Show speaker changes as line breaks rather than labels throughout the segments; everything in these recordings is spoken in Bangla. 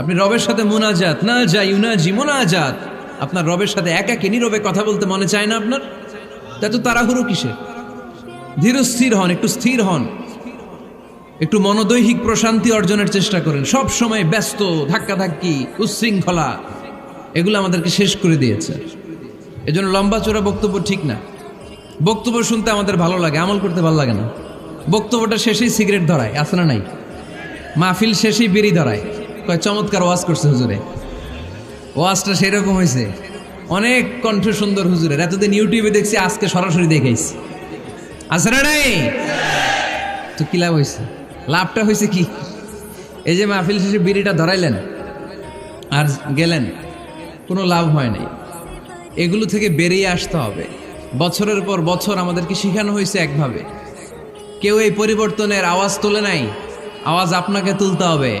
আপনি রবের সাথে মোনাজাত না যাই ইউনাজি মোনাজাত। আপনার রবের সাথে একা কে নীরবে কথা বলতে মনে চায় না আপনার? তা তো তাড়াহুড়ো কিসে ধীর স্থির হন, একটু স্থির হন। একটু মনোদৈহিক প্রশান্তি অর্জনের চেষ্টা করেন। সব সময় ব্যস্ত, ধাক্কাধাক্কি, উচ্ছৃঙ্খলা, এগুলো আমাদেরকে শেষ করে দিয়েছে। এজন্য লম্বা চোরা বক্তব্য ঠিক না। বক্তব্য শুনতে আমাদের ভালো লাগে, আমল করতে ভালো লাগে না। বক্তব্যটা শেষেই সিগারেট ধরায় না নাই? মাহফিল শেষেই বিড়ি ধরায়। চমৎকার ওয়াজ করছে হুজুরে। ওয়াজটা সেরকম হয়েছে অনেক কণ্ঠ সুন্দর হুজুরের। এতদিন ইউটিউবে দেখছি, আজকে সরাসরি দেখাইছি। আছে না নাই? তো কি লাভ হয়েছে লাভটা হয়েছে কি? এই যে মাহফিল শেষে বিড়িটা ধরাইলেন আর গেলেন, কোনো লাভ হয় নাই। এগুলো থেকে বেরিয়ে আসতে হবে। বছরের পর বছর আমাদেরকে শেখানো হয়েছে একভাবে। কেউ এই পরিবর্তনের আওয়াজ তোলে নাই। আওয়াজ আপনাকে তুলতে হবে।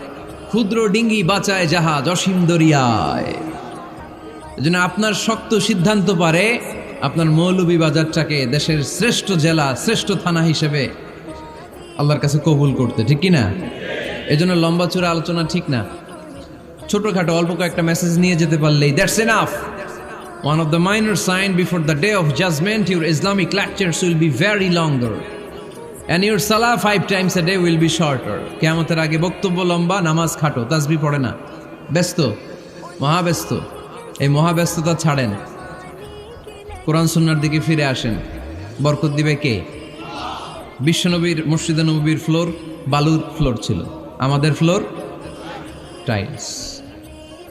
ক্ষুদ্র ডিঙ্গি বাঁচায় জাহাজ অসীম দরিয়ায়। আপনার শক্ত সিদ্ধান্ত পারে, আপনার মৌলভীবাজারটাকে দেশের শ্রেষ্ঠ জেলা, শ্রেষ্ঠ থানা হিসেবে আল্লাহর কাছে কবুল করতে, ঠিক কি না এজন্য লম্বা চূড়া আলোচনা ঠিক না। ছোটখাটো অল্প কয়েকটা মেসেজ নিয়ে যেতে পারলেই that's enough one of the minor sign before the day of judgement your Islamic lectures will be very longer and your সালা five times a day will be shorter কেমতের আগে বক্তব্য লম্বা, নামাজ খাটো তাসবি পড়ে না। ব্যস্ত, মহাব্যস্ত। এই মহাব্যস্ততা ছাড়েন। কোরআন সুন্নার দিকে ফিরে আসেন। বরকত দিবে কে? বিশ্বনবীর মসজিদে নবীর ফ্লোর, বালুর ফ্লোর ছিল। আমাদের ফ্লোর, টাইলস।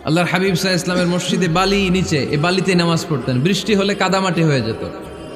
আল্লাহর হাবিব সাহা ইসলামের মসজিদে বালি নিচে এই বালিতে নামাজ পড়তেন। বৃষ্টি হলে কাদামাটি হয়ে যেত।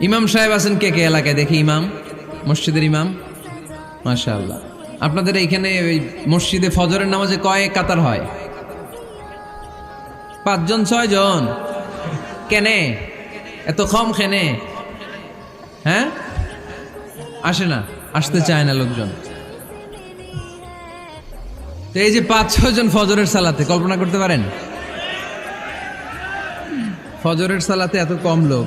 ইমাম সাহেব আছেন কে কে এলাকায়? দেখি ইমাম, মসজিদের ইমাম। মাশা আল্লাহ আপনাদের এইখানে ওই মসজিদে ফজরের নামাজে কয় কাতার হয়? পাঁচজন, ছয়জন? কেনে? এত কম খেনে হ্যাঁ? আসে না, আসতে চায় না লোকজন। তো এই যে পাঁচ ছজন ফজরের সালাতে, কল্পনা করতে পারেন? ফজরের সালাতে এত কম লোক।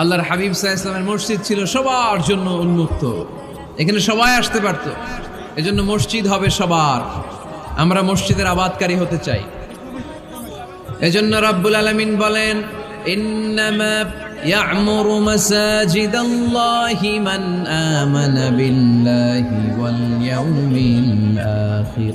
আল্লাহর হাবিব সাহা ইসলামের মসজিদ ছিল সবার জন্য উন্মুক্ত এখানে সবাই আসতে পারতো এজন্য মসজিদ হবে সবার আমরা মসজিদের আবাদকারী হতে চাই এজন্য রব্বুল আলমিন বলেন ইন্নামা يعمر مساجد الله من آمن بالله واليوم الآخر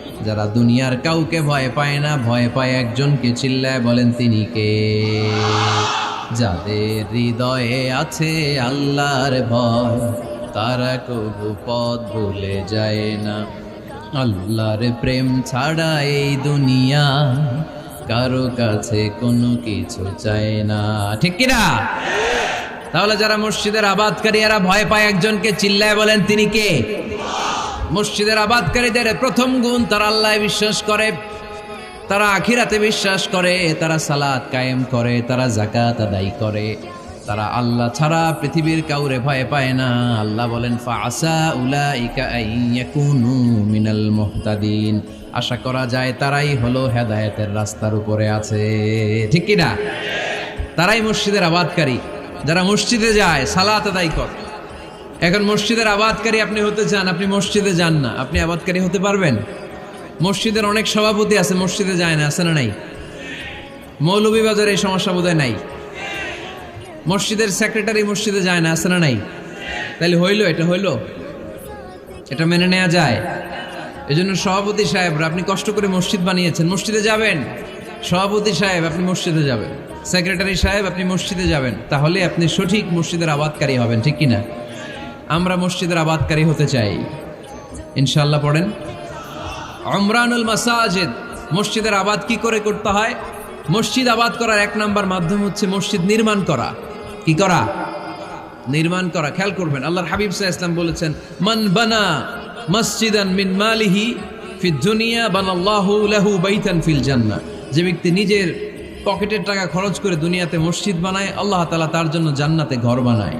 যারা দুনিয়ার কাউকে ভয় পায় না, ভয় পায় একজনকে চিল্লায় বলেন, তিনি কে? যাদের হৃদয়ে আছে আল্লাহর ভয়, তারা কবু পথ ভুলে যায় না। আল্লাহর প্রেম ছাড়া এই দুনিয়া কারও কাছে কোনো কিছু চায় না। ঠিক কিনা? তাহলে যারা মসজিদের আবাদকারী, এরা ভয় পায় একজনকে চিল্লায় বলেন, তিনি কে? মসজিদের আবাদকারীদের প্রথম গুণ তারা আল্লাহ বিশ্বাস করে, তারা আখিরাতে বিশ্বাস করে, তারা সালাত কায়েম করে, তারা জাকাত আদায় করে। তারা আল্লাহ ছাড়া পৃথিবীর কাউরে ভয় পায় না। আল্লাহ বলেন মিনাল মুহতাদিন। আশা করা যায় তারাই হলো হেদায়েতের রাস্তার উপরে আছে। ঠিক কি না তারাই মসজিদের আবাদকারী। যারা মসজিদে যায়, সালাত আদায় করে। এখন মসজিদের আবাদকারী আপনি হতে চান, আপনি মসজিদে যান না। আপনি আবাদকারী হতে পারবেন? মসজিদের অনেক সভাপতি আছে, মসজিদে যায় না, আছে না নাই? মৌলভীবাজার এই সমস্যা বোধহয় নাই। মসজিদের সেক্রেটারি মসজিদে যায় না, আছে না নাই? তাহলে হইল, এটা হইল? এটা মেনে নেওয়া যায়। এই জন্য সভাপতি সাহেবরা, আপনি কষ্ট করে মসজিদ বানিয়েছেন, মসজিদে যাবেন? সভাপতি সাহেব, আপনি মসজিদে যাবেন। সেক্রেটারি সাহেব, আপনি মসজিদে যাবেন। তাহলে আপনি সঠিক মসজিদের আবাদকারী হবেন, ঠিক কিনা? আমরা মসজিদের আবাদকারী হতে চাই। ইনশাল্লাহ পড়েন। অমরানুল মাসাজেদ, মসজিদের আবাদ কি করে করতে হয়? মসজিদ আবাদ করার এক নাম্বার মাধ্যম হচ্ছে মসজিদ নির্মাণ করা। কি করা? নির্মাণ করা। খেয়াল করবেন, আল্লাহর হাবিব সাহা ইসলাম বলেছেন, মান বানা মসজিদান মিন মালিহি ফি দুনিয়া বানাল্লাহু লাহু বাইতান ফিল জান্নাহ। যে ব্যক্তি নিজের পকেটের টাকা খরচ করে দুনিয়াতে মসজিদ বানায়, আল্লাহ তালা তার জন্য জান্নাতে ঘর বানায়।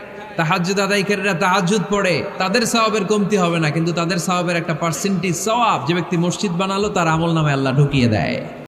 তাহাজ্জুদ আদায়কারীরা তাহাজুদ পড়ে। তাদের স্বভাবের কমতি হবে না, কিন্তু তাদের স্বভাবের একটা পার্সেন্টেজ স্বভাব যে ব্যক্তি মসজিদ বানালো, তার আমল নামে আল্লাহ ঢুকিয়ে দেয়।